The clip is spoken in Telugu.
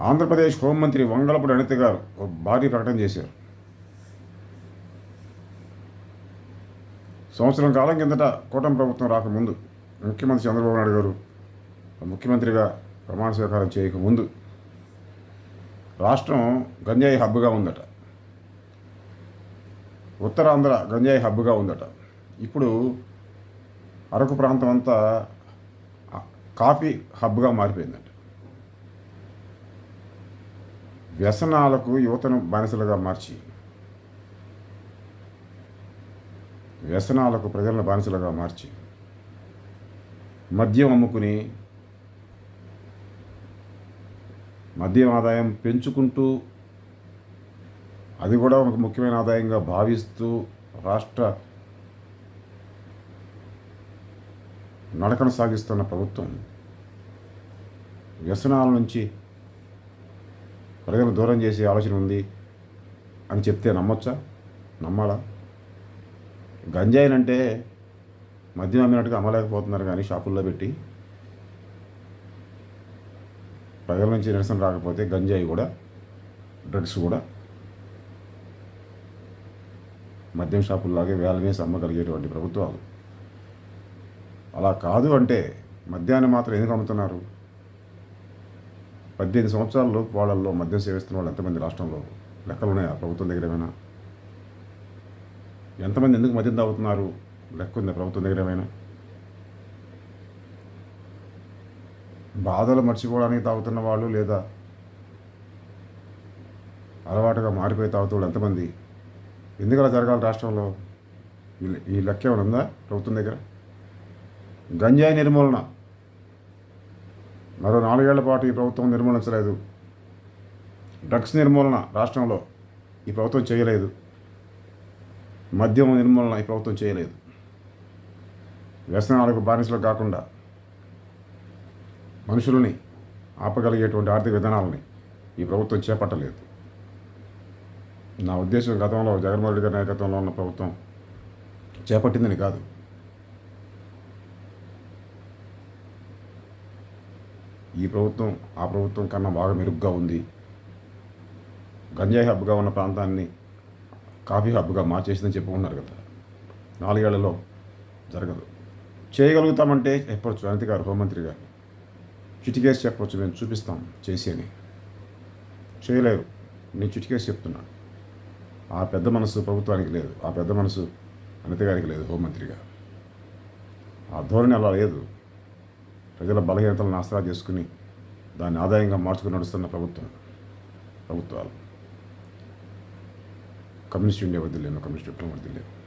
ఆంధ్రప్రదేశ్ హోంమంత్రి వంగలపూడి అనిత గారు ఒక భారీ ప్రకటన చేశారు. సంవత్సరం కాలం కిందట కూటమి ప్రభుత్వం రాకముందు ముఖ్యమంత్రి చంద్రబాబు నాయుడు గారు ముఖ్యమంత్రిగా ప్రమాణ స్వీకారం చేయకముందు రాష్ట్రం గంజాయి హబ్గా ఉందట. ఉత్తరాంధ్ర గంజాయి హబ్గా ఉందట. ఇప్పుడు అరకు ప్రాంతం అంతా కాఫీ హబ్గా మారిపోయిందట. వ్యసనాలకు యువతను బానిసలుగా మార్చి. వ్యసనాలకు ప్రజలను బానిసలుగా మార్చి. మద్యం అమ్ముకుని మద్యం ఆదాయం పెంచుకుంటూ అది కూడా ఒక ముఖ్యమైన ఆదాయంగా భావిస్తూ రాష్ట్ర నడకను సాగిస్తున్న ప్రభుత్వం వ్యసనాల నుంచి ప్రజలను దూరం చేసే ఆలోచన ఉంది అని చెప్తే నమ్మొచ్చా? నమ్మాలా? గంజాయినంటే మద్యం అమ్మినట్టుగా అమ్మలేకపోతున్నారు కానీ షాపుల్లో పెట్టి ప్రజల నుంచి నిరసన రాకపోతే గంజాయి కూడా డ్రగ్స్ కూడా మద్యం షాపుల్లాగే వేల వేసి అమ్మగలిగేటువంటి ప్రభుత్వాలు. అలా కాదు అంటే మద్యాన్ని మాత్రం ఎందుకు అమ్ముతున్నారు? పద్దెనిమిది సంవత్సరాల్లో వాళ్ళల్లో మద్యం సేవిస్తున్న వాళ్ళు ఎంతమంది రాష్ట్రంలో? లెక్కలు ఉన్నాయా ప్రభుత్వం దగ్గర ఏమైనా? ఎంతమంది ఎందుకు మద్యం తాగుతున్నారు? లెక్క ఉంది ప్రభుత్వం దగ్గర ఏమైనా? బాధలు మర్చిపోవడానికి తాగుతున్న వాళ్ళు లేదా అలవాటుగా మారిపోయి తాగుతూ వాళ్ళు ఎంతమంది? ఎందుకు అలా జరగాలి రాష్ట్రంలో? ఈ- ఈ లెక్క ఏమైనా ఉందా ప్రభుత్వం దగ్గర? గంజాయి నిర్మూలన మరో నాలుగేళ్ళ పాటు ఈ ప్రభుత్వం నిర్మూలించలేదు. డ్రగ్స్ నిర్మూలన రాష్ట్రంలో ఈ ప్రభుత్వం చేయలేదు. మద్యం నిర్మూలన ఈ ప్రభుత్వం చేయలేదు. వ్యసనాలకు బానిసలు కాకుండా మనుషులని ఆపగలిగేటువంటి ఆర్థిక విధానాలని ఈ ప్రభుత్వం చేపట్టలేదు. నా ఉద్దేశం గతంలో జగన్మోహన్ రెడ్డి గారి నాయకత్వంలో ఉన్న ప్రభుత్వం చేపట్టిందని కాదు. ఈ ప్రభుత్వం ఆ ప్రభుత్వం కన్నా బాగా మెరుగ్గా ఉంది. గంజాయి హబ్గా ఉన్న ప్రాంతాన్ని కాఫీ హబ్గా మార్చేసిందని చెప్పుకున్నారు కదా. నాలుగేళ్ళలో జరగదు. చేయగలుగుతామంటే చెప్పొచ్చు అనిత గారు హోంమంత్రి గారు. చిటికేసి చెప్పొచ్చు మేము చూపిస్తాం చేసి అని చేయలేరు. నేను చిటికేసి చెప్తున్నా. ఆ పెద్ద మనసు ప్రభుత్వానికి లేదు. ఆ పెద్ద మనసు అనిత గారికి లేదు హోంమంత్రిగా ఆ ధోరణి అలా లేదు. ప్రజల బలహీనతలను ఆసరా చేసుకుని దాన్ని ఆదాయంగా మార్చుకుని నడుస్తున్న ప్రభుత్వం ప్రభుత్వాలు. కమ్యూనిస్ట్ ఇండియా వదిలేను కమ్యూనిస్ట్ విప్లవం వదిలేను.